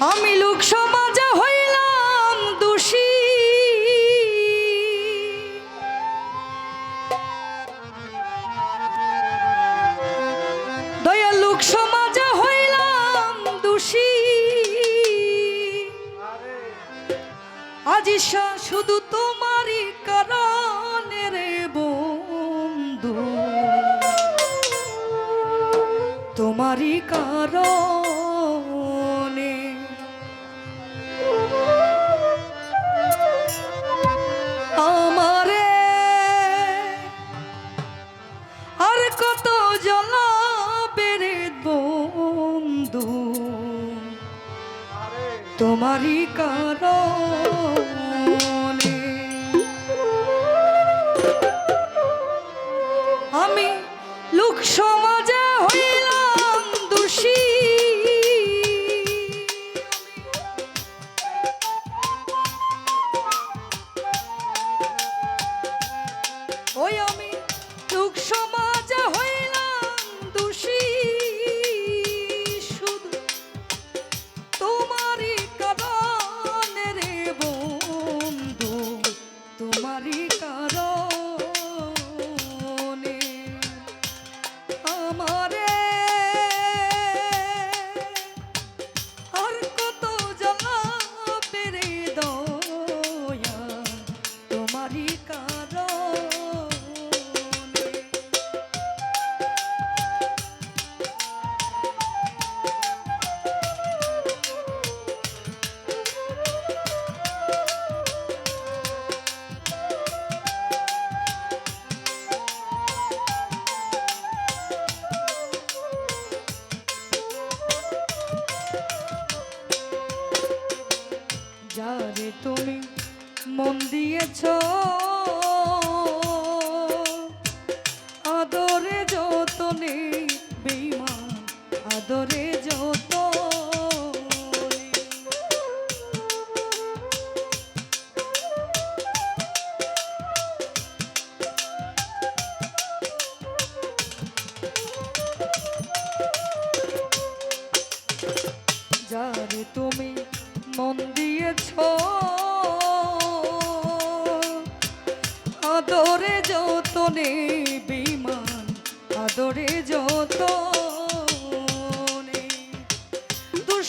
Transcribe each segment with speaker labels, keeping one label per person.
Speaker 1: আমি লোকসমাজা হইলাম দোষী। দয়া লোক সমাজা হইলাম দোষী। আজি শুধু তোমারই কারণের রে বন্ধু। তোমারই কারণ আদরে যত যারে তুমি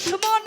Speaker 1: Come on.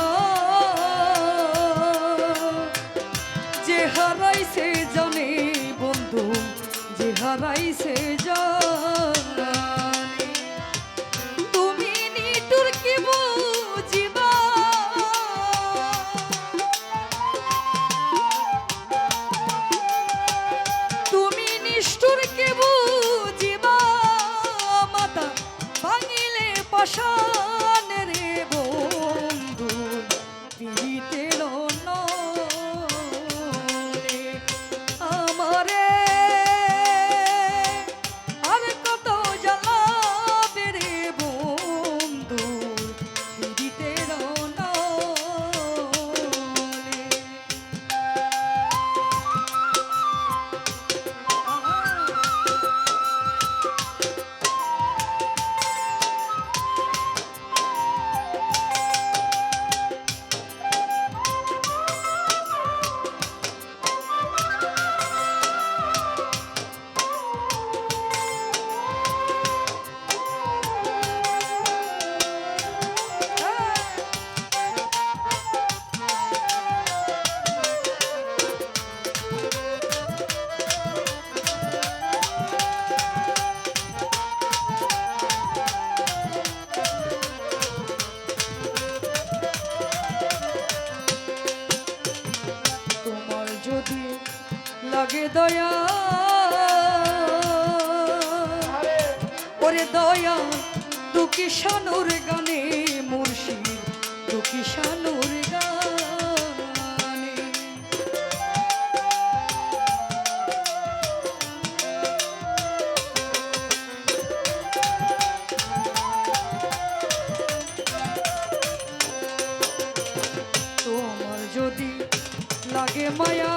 Speaker 1: বাবাই সে যা শানুর গানে মুর্শিদ দুঃখী শানুর গানে। তোমার যদি লাগে মায়া,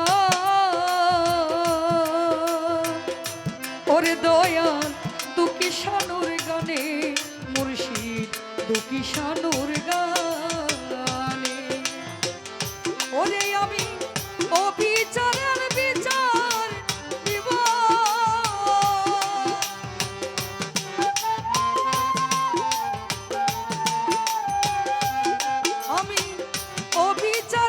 Speaker 1: ওরে দয়াল দুঃখী শানুর গানে শানুর গানে। ওরে আমি অবিচারের বিচার দিব। আমি অবিচারের